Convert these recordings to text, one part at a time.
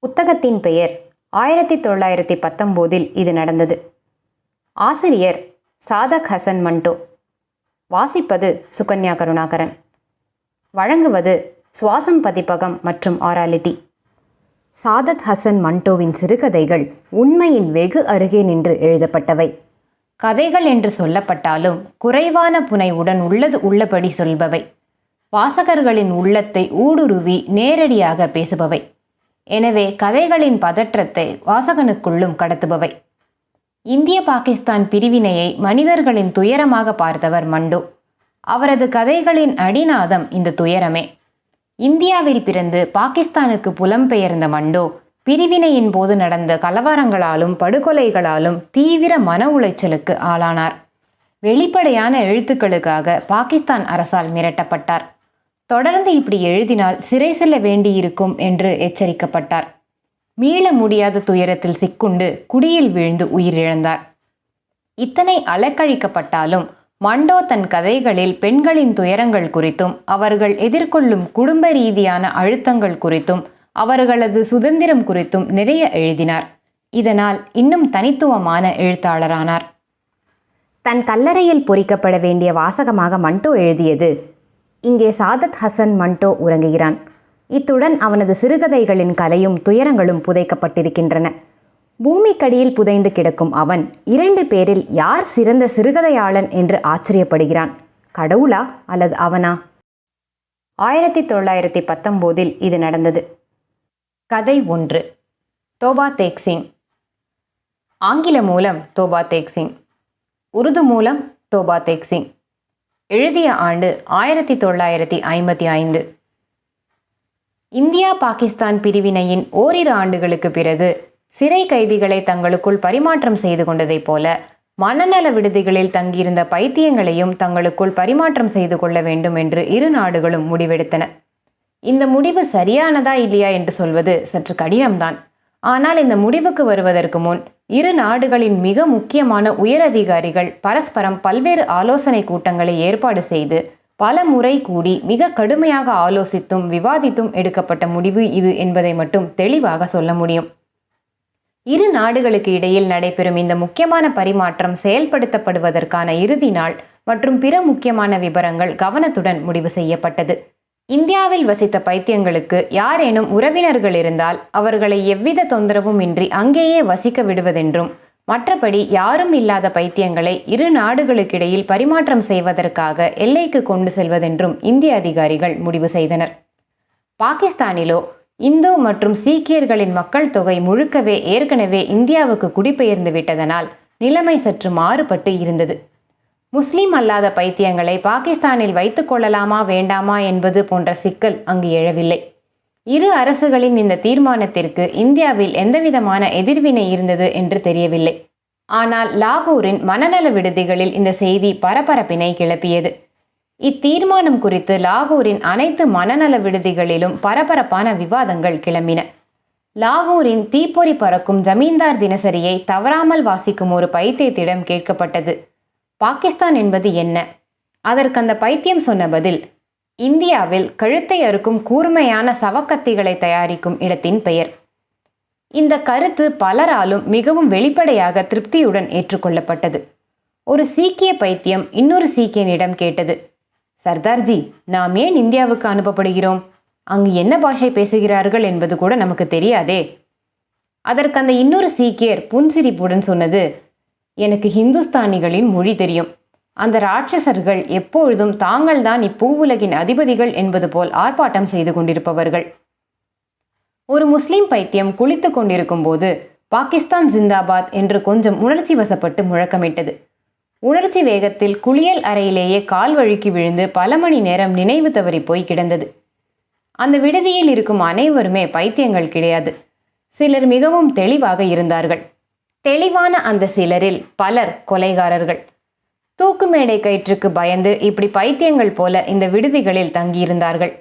புத்தகத்தின் பெயர் ஆயிரத்தி தொள்ளாயிரத்தி பத்தொம்போதில் இது நடந்தது. ஆசிரியர் சாதக் ஹசன் மண்டோ. வாசிப்பது சுகன்யா கருணாகரன். வழங்குவது சுவாசம் பதிப்பகம் மற்றும் ஆராலிட்டி. சாதத் ஹசன் மண்டோவின் சிறுகதைகள் உண்மையின் வெகு அருகே நின்று எழுதப்பட்டவை. கதைகள் என்று சொல்லப்பட்டாலும் குறைவான புனைவுடன் உள்ளது உள்ளபடி சொல்பவை. வாசகர்களின் உள்ளத்தை ஊடுருவி நேரடியாக பேசுபவை. எனவே கதைகளின் பதற்றத்தை வாசகனுக்குள்ளும் கடத்துபவை. இந்திய பாகிஸ்தான் பிரிவினையை மனிதர்களின் துயரமாக பார்த்தவர் மண்டோ. அவரது கதைகளின் அடிநாதம் இந்த துயரமே. இந்தியாவில் பிறந்து பாகிஸ்தானுக்கு புலம்பெயர்ந்த மண்டோ பிரிவினையின் போது நடந்த கலவரங்களாலும் படுகொலைகளாலும் தீவிர மன உளைச்சலுக்கு ஆளானார். வெளிப்படையான எழுத்துக்களுக்காக பாகிஸ்தான் அரசால் மிரட்டப்பட்டார். தொடர்ந்து இப்படி எழுதினால் சிறை செல்ல வேண்டியிருக்கும் என்று எச்சரிக்கப்பட்டார். மீள முடியாத துயரத்தில் சிக்குண்டு குடியில் வீழ்ந்து உயிரிழந்தார். இத்தனை அலக்கழிக்கப்பட்டாலும் மண்டோ தன் கதைகளில் பெண்களின் துயரங்கள் குறித்தும் அவர்கள் எதிர்கொள்ளும் குடும்ப ரீதியான அழுத்தங்கள் குறித்தும் அவர்களது சுதந்திரம் குறித்தும் நிறைய எழுதினார். இதனால் இன்னும் தனித்துவமான எழுத்தாளரானார். தன் கல்லறையில் பொறிக்கப்பட வேண்டிய வாசகமாக மண்டோ எழுதியது இங்கே சாதத் ஹசன் மண்டோ உறங்குகிறான். இத்துடன் அவனது சிறுகதைகளின் கலையும் துயரங்களும் புதைக்கப்பட்டிருக்கின்றன. பூமிக்கடியில் புதைந்து கிடக்கும் அவன் இரண்டு பேரில் யார் சிறந்த சிறுகதையாளன் என்று ஆச்சரியப்படுகிறான். கடவுளா அல்லது அவனா? ஆயிரத்தி தொள்ளாயிரத்தி பத்தொம்போதில் இது நடந்தது. கதை ஒன்று. தோபா தேக் சிங். ஆங்கில மூலம் தோபா தேக் சிங். உருது மூலம் தோபா தேக் சிங். எழுதிய ஆண்டு ஆயிரத்தி தொள்ளாயிரத்தி ஐம்பத்தி ஐந்து. இந்தியா பாகிஸ்தான் பிரிவினையின் ஓரிரு ஆண்டுகளுக்கு பிறகு சிறை கைதிகளை தங்களுக்குள் பரிமாற்றம் செய்து கொண்டதைப் போல மனநல விடுதிகளில் தங்கியிருந்த பைத்தியங்களையும் தங்களுக்குள் பரிமாற்றம் செய்து கொள்ள வேண்டும் என்று இரு நாடுகளும் முடிவெடுத்தன. இந்த முடிவு சரியானதா இல்லையா என்று சொல்வது சற்று கடினம்தான். ஆனால் இந்த முடிவுக்கு வருவதற்கு முன் இரு நாடுகளின் மிக முக்கியமான உயர் அதிகாரிகள் பரஸ்பரம் பல்வேறு ஆலோசனை கூட்டங்களை ஏற்பாடு செய்து பல முறை கூடி மிக கடுமையாக ஆலோசித்தும் விவாதித்தும் எடுக்கப்பட்ட முடிவு இது என்பதை மட்டும் தெளிவாக சொல்ல முடியும். இரு நாடுகளுக்கு இடையில் நடைபெறும் இந்த முக்கியமான பரிமாற்றம் செயல்படுத்தப்படுவதற்கான இறுதி நாள் மற்றும் பிற முக்கியமான விவரங்கள் கவனத்துடன் முடிவு செய்யப்பட்டது. இந்தியாவில் வசித்த பைத்தியங்களுக்கு யாரேனும் உறவினர்கள் இருந்தால் அவர்களை எவ்வித தொந்தரவும் இன்றி அங்கேயே வசிக்க விடுவதென்றும் மற்றபடி யாரும் இல்லாத பைத்தியங்களை இரு நாடுகளுக்கிடையில் பரிமாற்றம் செய்வதற்காக எல்லைக்கு கொண்டு செல்வதென்றும் இந்திய அதிகாரிகள் முடிவு செய்தனர். பாகிஸ்தானிலோ இந்து மற்றும் சீக்கியர்களின் மக்கள் தொகை முழுக்கவே ஏற்கனவே இந்தியாவுக்கு குடிபெயர்ந்து விட்டதனால் நிலைமை சற்று மாறுபட்டு இருந்தது. முஸ்லீம் அல்லாத பைத்தியங்களை பாகிஸ்தானில் வைத்துக் கொள்ளலாமா வேண்டாமா என்பது போன்ற சிக்கல் அங்கு எழவில்லை. இரு அரசுகளின் இந்த தீர்மானத்திற்கு இந்தியாவில் எந்தவிதமான எதிர்வினை இருந்தது என்று தெரியவில்லை. ஆனால் லாகூரின் மனநல விடுதிகளில் இந்த செய்தி பரபரப்பினை கிளப்பியது. இத்தீர்மானம் குறித்து லாகூரின் அனைத்து மனநல விடுதிகளிலும் பரபரப்பான விவாதங்கள் கிளம்பின. லாகூரின் தீப்பொறி பறக்கும் ஜமீன்தார் தினசரியை தவறாமல் வாசிக்கும் ஒரு பைத்தியத்திடம் கேட்கப்பட்டது. பாகிஸ்தான் என்பது என்ன? அதற்கு அந்த பைத்தியம் சொன்ன பதில் இந்தியாவில் கழுத்தை அறுக்கும் கூர்மையான சவக்கத்திகளை தயாரிக்கும் இடத்தின் பெயர். இந்த கருத்து பலராலும் மிகவும் வெளிப்படையாக திருப்தியுடன் ஏற்றுக்கொள்ளப்பட்டது. ஒரு சீக்கிய பைத்தியம் இன்னொரு சீக்கியனிடம் கேட்டது சர்தார்ஜி நாம் ஏன் இந்தியாவுக்கு அனுப்பப்படுகிறோம்? அங்கு என்ன பாஷை பேசுகிறார்கள் என்பது கூட நமக்கு தெரியாதே. அதற்கு அந்த இன்னொரு சீக்கியர் புன்சிரிப்புடன் சொன்னது எனக்கு ஹிந்துஸ்தானிகளின் மொழி தெரியும். அந்த ராட்சசர்கள் எப்பொழுதும் தாங்கள்தான் இப்பூவுலகின் அதிபதிகள் என்பது போல் ஆர்ப்பாட்டம் செய்து கொண்டிருப்பவர்கள். ஒரு முஸ்லிம் பைத்தியம் குளித்து கொண்டிருக்கும் போது பாகிஸ்தான் ஜிந்தாபாத் என்று கொஞ்சம் உணர்ச்சி வசப்பட்டு முழக்கமிட்டது. உணர்ச்சி வேகத்தில் குளியல் அறையிலேயே கால் வழுக்கி விழுந்து பல மணி நேரம் நினைவு தவறி போய் கிடந்தது. அந்த விடுதியில் இருக்கும் அனைவருமே பைத்தியங்கள் கிடையாது. சிலர் மிகவும் தெளிவாக இருந்தார்கள். தெளிவான அந்த சிலரில் பலர் கொலைகாரர்கள். தூக்கு மேடை கயிற்றுக்கு பயந்து இப்படி பைத்தியங்கள் போல இந்த விடுதிகளில் தங்கியிருந்தார்கள்.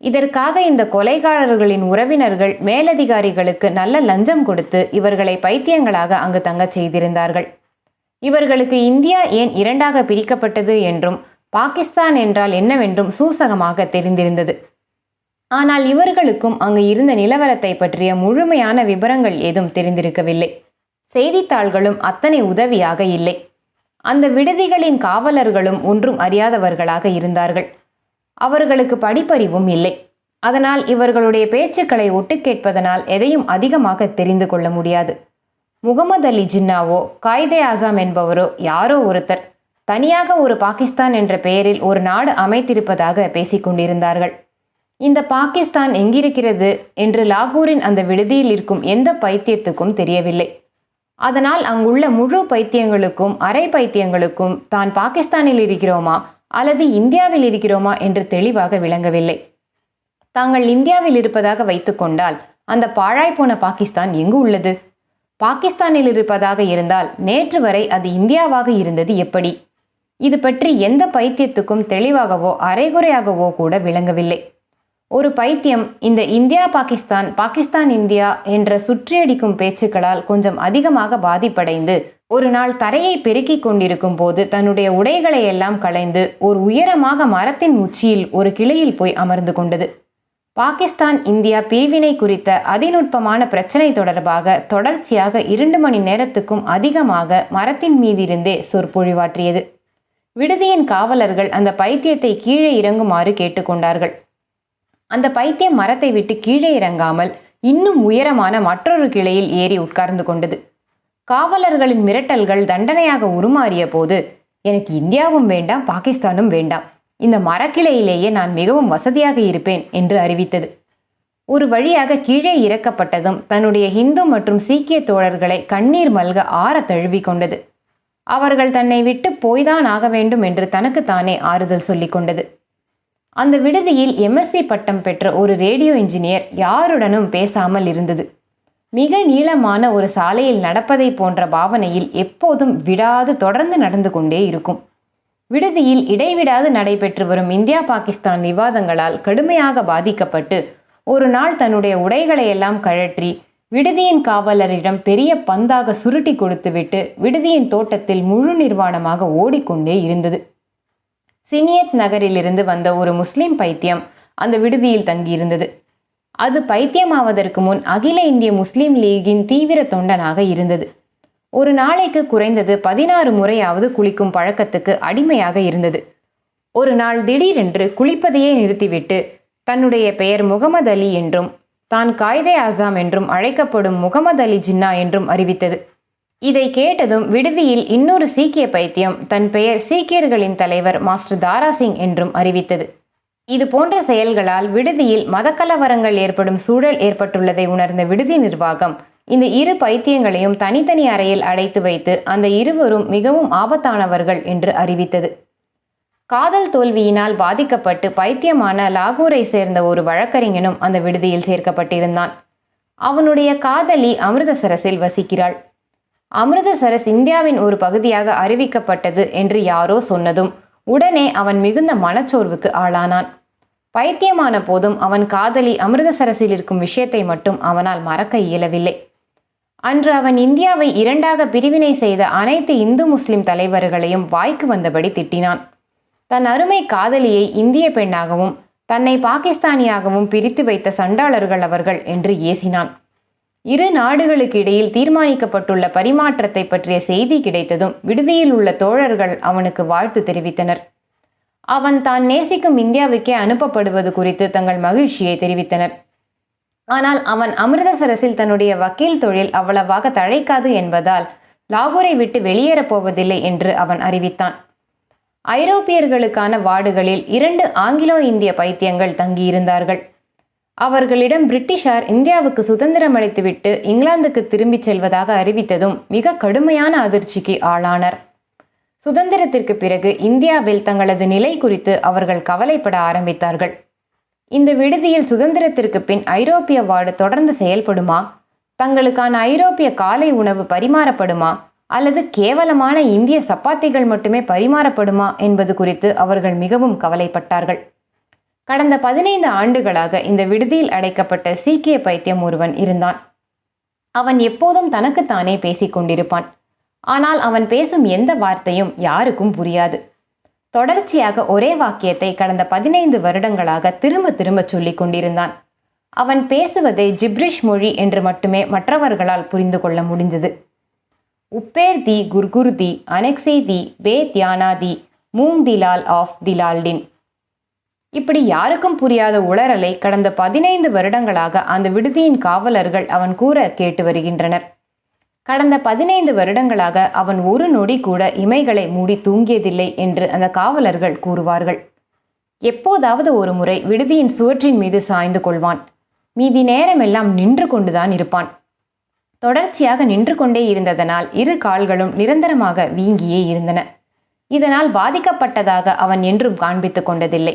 இதற்காக இந்த கொலைகாரர்களின் உறவினர்கள் மேலதிகாரிகளுக்கு நல்ல லஞ்சம் கொடுத்து இவர்களை பைத்தியங்களாக அங்கு தங்கச் செய்திருந்தார்கள். இவர்களுக்கு இந்தியா ஏன் இரண்டாக பிரிக்கப்பட்டது என்றும் பாகிஸ்தான் என்றால் என்னவென்றும் சூசகமாக தெரிந்திருந்தது. ஆனால் இவர்களுக்கும் அங்கு இருந்த நிலவரத்தை பற்றிய முழுமையான விவரங்கள் ஏதும் தெரிந்திருக்கவில்லை. செய்தித்தாள்களும் அத்தனை உதவியாக இல்லை. அந்த விடுதிகளின் காவலர்களும் ஒன்றும் அறியாதவர்களாக இருந்தார்கள். அவர்களுக்கு படிப்பறிவும் இல்லை. அதனால் இவர்களுடைய பேச்சுக்களை ஒட்டு கேட்பதனால் எதையும் அதிகமாக தெரிந்து கொள்ள முடியாது. முகமது அலி ஜின்னாவோ காய்தே ஆசாம் என்பவரோ யாரோ ஒருத்தர். தனியாக ஒரு பாகிஸ்தான் என்ற பெயரில் ஒரு நாடு அமைத்திருப்பதாக பேசிக்கொண்டிருந்தார்கள் இந்த பாகிஸ்தான் எங்கிருக்கிறது? என்று லாகூரின் அந்த விடுதியில் இருக்கும் எந்த பைத்தியத்துக்கும் தெரியவில்லை. அதனால் அங்குள்ள முழு பைத்தியங்களுக்கும் அரை பைத்தியங்களுக்கும் தான் பாகிஸ்தானில் இருக்கிறோமா? அல்லது இந்தியாவில் இருக்கிறோமா? என்று தெளிவாக விளங்கவில்லை. தாங்கள் இந்தியாவில் இருப்பதாக வைத்துக்கொண்டால் அந்த பாழாய்ப்போன பாகிஸ்தான் எங்கு உள்ளது? பாகிஸ்தானில் இருப்பதாக இருந்தால் நேற்று வரை அது இந்தியாவாக இருந்தது எப்படி? இது பற்றி எந்த பைத்தியத்துக்கும் தெளிவாகவோ அரைகுறையாகவோ கூட விளங்கவில்லை. ஒரு பைத்தியம். இந்த இந்தியா பாகிஸ்தான் பாகிஸ்தான் இந்தியா என்ற சுற்றியடிக்கும் பேச்சுக்களால் கொஞ்சம் அதிகமாக பாதிப்படைந்து ஒரு நாள் தரையை பெருக்கிக் கொண்டிருக்கும் போது தன்னுடைய உடைகளை எல்லாம் களைந்து ஒரு உயரமாக மரத்தின் உச்சியில் ஒரு கிளையில் போய் அமர்ந்து கொண்டது. பாகிஸ்தான் இந்தியா பிரிவினை குறித்த அதிநுட்பமான பிரச்சனை தொடர்பாக தொடர்ச்சியாக இரண்டு மணி நேரத்துக்கும் அதிகமாக மரத்தின் மீதிருந்தே சொற்பொழிவாற்றியது. விடுதியின் காவலர்கள் அந்த பைத்தியத்தை கீழே இறங்குமாறு கேட்டுக்கொண்டார்கள். அந்த பைத்தியம் மரத்தை விட்டு கீழே இறங்காமல் இன்னும் உயரமான மற்றொரு கிளையில் ஏறி உட்கார்ந்து கொண்டது. காவலர்களின் மிரட்டல்கள் தண்டனையாக உருமாறிய போது எனக்கு இந்தியாவும் வேண்டாம் பாகிஸ்தானும் வேண்டாம். இந்த மரக்கிளையிலேயே நான் மிகவும் வசதியாக இருப்பேன் என்று அறிவித்தது. ஒரு வழியாக கீழே இறக்கப்பட்டதும் தன்னுடைய இந்து மற்றும் சீக்கிய தோழர்களை கண்ணீர் மல்க ஆற தழுவி கொண்டது. அவர்கள் தன்னை விட்டு போய்தான் ஆக வேண்டும் என்று தனக்குத்தானே ஆறுதல் சொல்லிக் கொண்டது. அந்த விடுதியில் எம்எஸ்சி பட்டம் பெற்ற ஒரு ரேடியோ இன்ஜினியர் யாருடனும் பேசாமல் இருந்தது. மிக நீளமான ஒரு சாலையில் நடப்பதை போன்ற பாவனையில் எப்போதும் விடாது தொடர்ந்து நடந்து கொண்டே இருக்கும். விடுதியில் இடைவிடாது நடைபெற்று வரும் இந்தியா பாகிஸ்தான் விவாதங்களால் கடுமையாக பாதிக்கப்பட்டு ஒரு நாள் தன்னுடைய உடைகளை எல்லாம் கழற்றி விடுதியின் காவலரிடம் பெரிய பந்தாக சுருட்டி கொடுத்துவிட்டு விடுதியின் தோட்டத்தில் முழு நிர்வாணமாக ஓடிக்கொண்டே இருந்தது. சினியத் நகரிலிருந்து வந்த ஒரு முஸ்லிம் பைத்தியம் அந்த விடுதியில் தங்கியிருந்தது. அது பைத்தியமாவதற்கு முன் அகில இந்திய முஸ்லிம் லீகின் தீவிர தொண்டனாக இருந்தது. ஒரு நாளைக்கு குறைந்தது பதினாறு முறையாவது குளிக்கும் பழக்கத்துக்கு அடிமையாக இருந்தது. ஒரு நாள் திடீரென்று குளிப்பதையே நிறுத்திவிட்டு தன்னுடைய பெயர் முகமது அலி என்றும் தான் காய்தே ஆசாம் என்றும் அழைக்கப்படும் முகமது அலி ஜின்னா என்றும் அறிவித்தது. இதை கேட்டதும் விடுதியில் இன்னொரு சீக்கிய பைத்தியம் தன் பெயர் சீக்கியர்களின் தலைவர் மாஸ்டர் தாரா சிங் என்றும் அறிவித்தது. இது போன்ற செயல்களால் விடுதியில் மதக்கலவரங்கள் ஏற்படும் சூழல் ஏற்பட்டுள்ளதை உணர்ந்த விடுதி நிர்வாகம் இந்த இரு பைத்தியங்களையும் தனித்தனி அறையில் அடைத்து வைத்து அந்த இருவரும் மிகவும் ஆபத்தானவர்கள் என்று அறிவித்தது. காதல் தோல்வியினால் பாதிக்கப்பட்டு பைத்தியமான லாகூரை சேர்ந்த ஒரு வழக்கறிஞனும் அந்த விடுதியில் சேர்க்கப்பட்டிருந்தான். அவனுடைய காதலி அமிர்தசரஸில் வசிக்கிறாள். அமிர்தசரஸ் இந்தியாவின் ஒரு பகுதியாக அறிவிக்கப்பட்டது என்று யாரோ சொன்னதும் உடனே அவன் மிகுந்த மனச்சோர்வுக்கு ஆளானான். பைத்தியமான போதும் அவன் காதலி அமிர்தசரஸில் இருக்கும் விஷயத்தை மட்டும் அவனால் மறக்க இயலவில்லை. அன்று அவன் இந்தியாவை இரண்டாக பிரிவினை செய்த அனைத்து இந்து முஸ்லிம் தலைவர்களையும் வாய்க்கு வந்தபடி திட்டினான். தன் அருமை காதலியை இந்திய பெண்ணாகவும் தன்னை பாகிஸ்தானியாகவும் பிரித்து வைத்த சண்டாளர்கள் அவர்கள் என்று ஏசினான். இரு நாடுகளுக்கு இடையில் தீர்மானிக்கப்பட்டுள்ள பரிமாற்றத்தை பற்றிய செய்தி கிடைத்ததும் விடுதியில் உள்ள தோழர்கள் அவனுக்கு வாழ்த்து தெரிவித்தனர். அவன் தான் நேசிக்கும் இந்தியாவுக்கே அனுப்பப்படுவது குறித்து தங்கள் மகிழ்ச்சியை தெரிவித்தனர். ஆனால் அவன் அமிர்தசரஸில் தன்னுடைய வக்கீல் தொழில் அவ்வளவாக தழைக்காது என்பதால் லாகூரை விட்டு வெளியேறப் போவதில்லை என்று அவன் அறிவித்தான். ஐரோப்பியர்களுக்கான வார்டுகளில் இரண்டு ஆங்கிலோ இந்திய பைத்தியங்கள் தங்கியிருந்தார்கள். அவர்களிடம் பிரிட்டிஷார் இந்தியாவுக்கு சுதந்திரம் அளித்துவிட்டு இங்கிலாந்துக்கு திரும்பிச் செல்வதாக அறிவித்ததும் மிக கடுமையான அதிர்ச்சிக்கு ஆளானர். சுதந்திரத்திற்கு பிறகு இந்தியாவில் தங்களது நிலை குறித்து அவர்கள் கவலைப்பட ஆரம்பித்தார்கள். இந்த விடுதியில் சுதந்திரத்திற்கு பின் ஐரோப்பிய வார்டு தொடர்ந்து செயல்படுமா? தங்களுக்கான ஐரோப்பிய காலை உணவு பரிமாறப்படுமா? அல்லது கேவலமான இந்திய சப்பாத்திகள் மட்டுமே பரிமாறப்படுமா என்பது குறித்து அவர்கள் மிகவும் கவலைப்பட்டார்கள். கடந்த பதினைந்து ஆண்டுகளாக இந்த விடுதியில் அடைக்கப்பட்ட சீக்கிய பைத்தியம் ஒருவன் இருந்தான். அவன் எப்போதும் தனக்குத்தானே பேசிக் கொண்டிருப்பான். ஆனால் அவன் பேசும் எந்த வார்த்தையும் யாருக்கும் புரியாது. தொடர்ச்சியாக ஒரே வாக்கியத்தை கடந்த பதினைந்து வருடங்களாக திரும்ப திரும்ப சொல்லிக் கொண்டிருந்தான். அவன் பேசுவதை ஜிப்ரிஷ் மொழி என்று மட்டுமே மற்றவர்களால் புரிந்து கொள்ள முடிந்தது. உப்பேர் தி குர்குர் தி அனெக்ஸி தி பே தியானா தி மூங் தி லால் ஆஃப் தி லால்டின் இப்படி யாருக்கும் புரியாத உளறலை கடந்த பதினைந்து வருடங்களாக அந்த விடுதியின் காவலர்கள் அவன் கூற கேட்டு வருகின்றனர். கடந்த பதினைந்து வருடங்களாக அவன் ஒரு நொடி கூட இமைகளை மூடி தூங்கியதில்லை என்று அந்த காவலர்கள் கூறுவார்கள். எப்போதாவது ஒரு முறை விடுதியின் சுவற்றின் மீது சாய்ந்து கொள்வான். மீதி நேரமெல்லாம் நின்று கொண்டுதான் இருப்பான். தொடர்ச்சியாக நின்று கொண்டே இருந்ததனால் இரு கால்களும் நிரந்தரமாக வீங்கியே இருந்தன. இதனால் பாதிக்கப்பட்டதாக அவன் என்றும் காண்பித்துக் கொண்டதில்லை.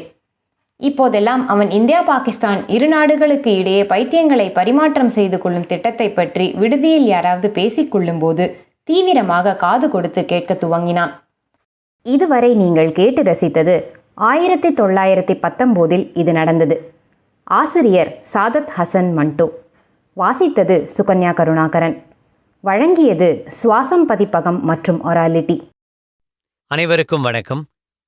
இப்போதெல்லாம் அவன் இந்தியா பாகிஸ்தான் இரு நாடுகளுக்கு இடையே பைத்தியங்களை பரிமாற்றம் செய்து கொள்ளும் திட்டத்தை பற்றி விடுதியில் யாராவது பேசிக்கொள்ளும்போது தீவிரமாக காது கொடுத்து கேட்க துவங்கினான். இதுவரை நீங்கள் கேட்டு ரசித்தது ஆயிரத்தி தொள்ளாயிரத்தி பத்தொம்போதில் இது நடந்தது. ஆசிரியர் சாதத் ஹசன் மண்டோ வாசித்தது சுகன்யா கருணாகரன். வழங்கியது சுவாசம் பதிப்பகம் மற்றும் ஒராலிட்டி. அனைவருக்கும் வணக்கம்.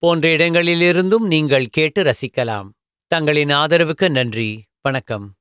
போன்ற இடங்களிலிருந்தும் நீங்கள் கேட்டு ரசிக்கலாம். தங்களின் ஆதரவுக்கு நன்றி. வணக்கம்.